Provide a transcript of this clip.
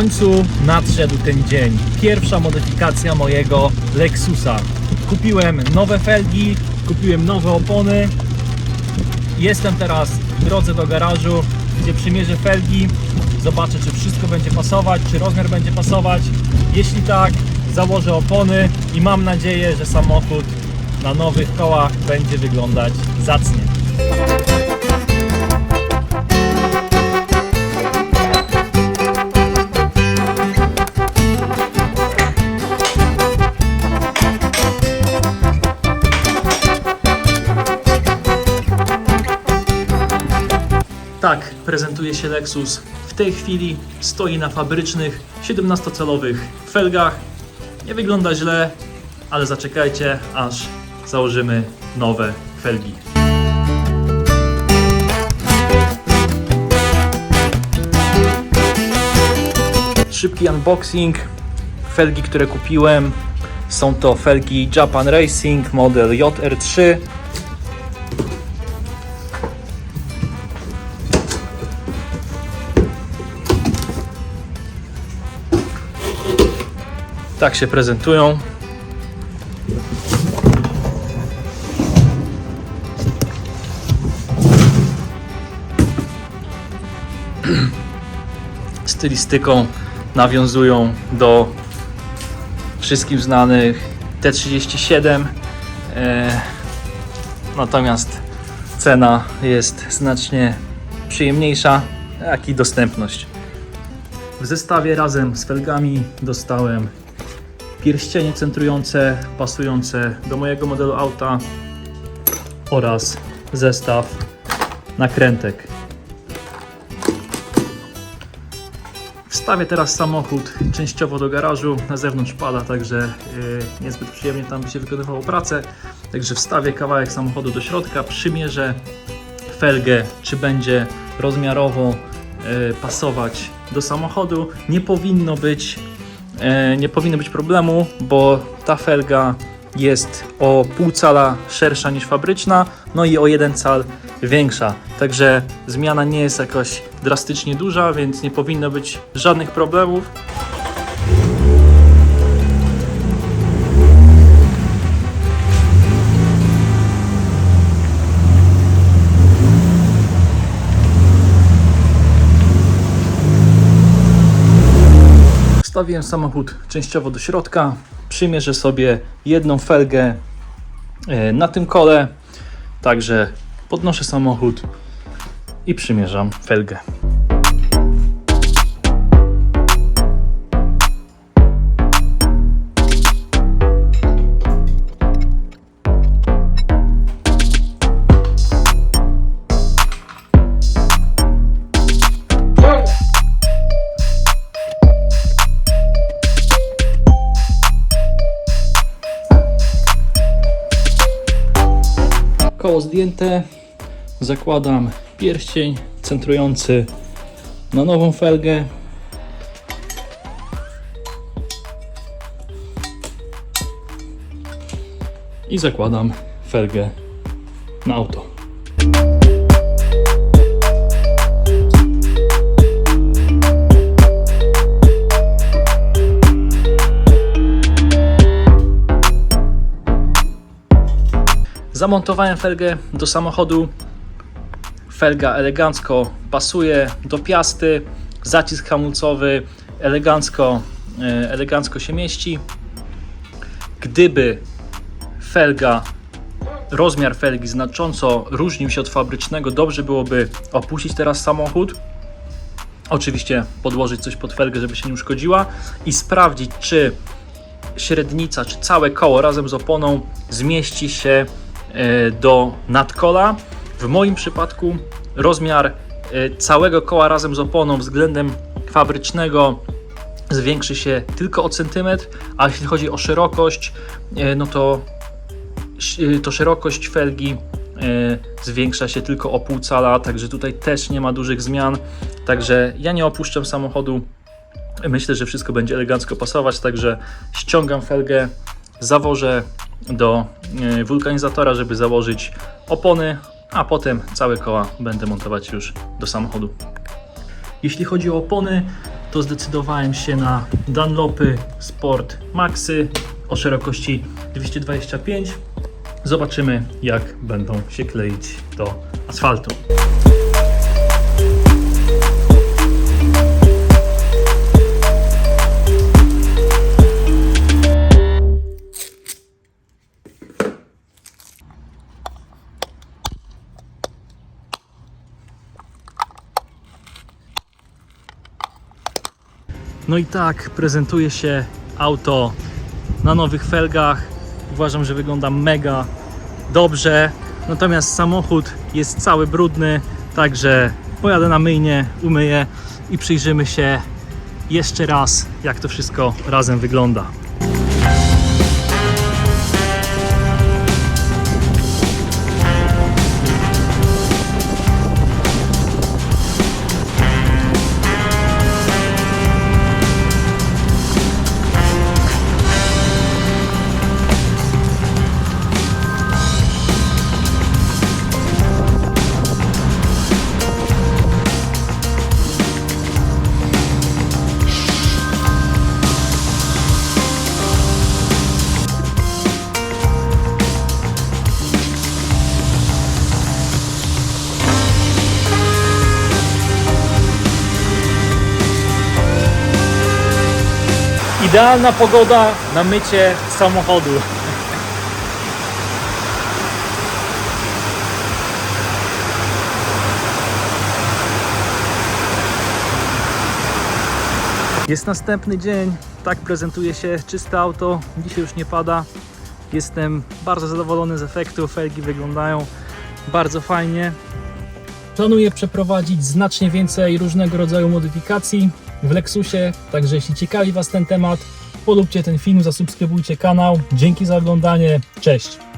końcu nadszedł ten dzień. Pierwsza modyfikacja mojego Lexusa. Kupiłem nowe felgi, kupiłem nowe opony. Jestem teraz w drodze do garażu, gdzie przymierzę felgi. Zobaczę, czy wszystko będzie pasować, czy rozmiar będzie pasować. Jeśli tak, założę opony i mam nadzieję, że samochód na nowych kołach będzie wyglądać zacnie. Tak prezentuje się Lexus. W tej chwili stoi na fabrycznych 17-calowych felgach. Nie wygląda źle, ale zaczekajcie, aż założymy nowe felgi. Szybki unboxing. Felgi, które kupiłem, są to felgi Japan Racing model JR3. Tak się prezentują. Stylistyką nawiązują do wszystkim znanych T37. E, natomiast cena jest znacznie przyjemniejsza, jak i dostępność. W zestawie razem z felgami dostałem pierścienie centrujące pasujące do mojego modelu auta oraz zestaw nakrętek. Wstawię teraz samochód częściowo do garażu. Na zewnątrz pada, także yy, niezbyt przyjemnie tam by się wykonywało pracę. Także wstawię kawałek samochodu do środka, przymierzę felgę, czy będzie rozmiarowo e, pasować do samochodu. Nie powinno być, e, nie powinno być problemu, bo ta felga jest o pół cala szersza niż fabryczna, no i o jeden cal większa. Także zmiana nie jest jakoś drastycznie duża, więc nie powinno być żadnych problemów. Wstawiłem samochód częściowo do środka. Przymierzę sobie jedną felgę e, na tym kole. Także podnoszę samochód i przymierzam felgę. Koło zdjęte. Zakładam pierścień centrujący na nową felgę. I zakładam felgę na auto. Zamontowałem felgę do samochodu. Felga elegancko pasuje do piasty. Zacisk hamulcowy elegancko, e, elegancko się mieści. Gdyby felga, rozmiar felgi znacząco różnił się od fabrycznego, dobrze byłoby opuścić teraz samochód. Oczywiście podłożyć coś pod felgę, żeby się nie uszkodziła i sprawdzić, czy średnica, czy całe koło razem z oponą zmieści się do nadkola. W moim przypadku rozmiar e, całego koła razem z oponą względem fabrycznego zwiększy się tylko o centymetr, a jeśli chodzi o szerokość, e, no to, to szerokość felgi e, zwiększa się tylko o pół cala, także tutaj też nie ma dużych zmian. Także ja nie opuszczam samochodu. Myślę, że wszystko będzie elegancko pasować, także ściągam felgę, zawożę do e, wulkanizatora, żeby założyć opony, a potem całe koła będę montować już do samochodu. Jeśli chodzi o opony, to zdecydowałem się na Dunlopy Sport Maxy o szerokości 225. Zobaczymy, jak będą się kleić do asfaltu. No i tak prezentuje się auto na nowych felgach. Uważam, że wygląda mega dobrze. Natomiast samochód jest cały brudny, także pojadę na myjnię, umyję i przyjrzymy się jeszcze raz, jak to wszystko razem wygląda. Idealna pogoda na mycie samochodu. Jest następny dzień, tak prezentuje się czyste auto. Dzisiaj już nie pada. Jestem bardzo zadowolony z efektu. Felgi wyglądają bardzo fajnie. Planuję przeprowadzić znacznie więcej różnego rodzaju modyfikacji w Lexusie, także jeśli ciekawi Was ten temat, polubcie ten film, zasubskrybujcie kanał. Dzięki za oglądanie, cześć!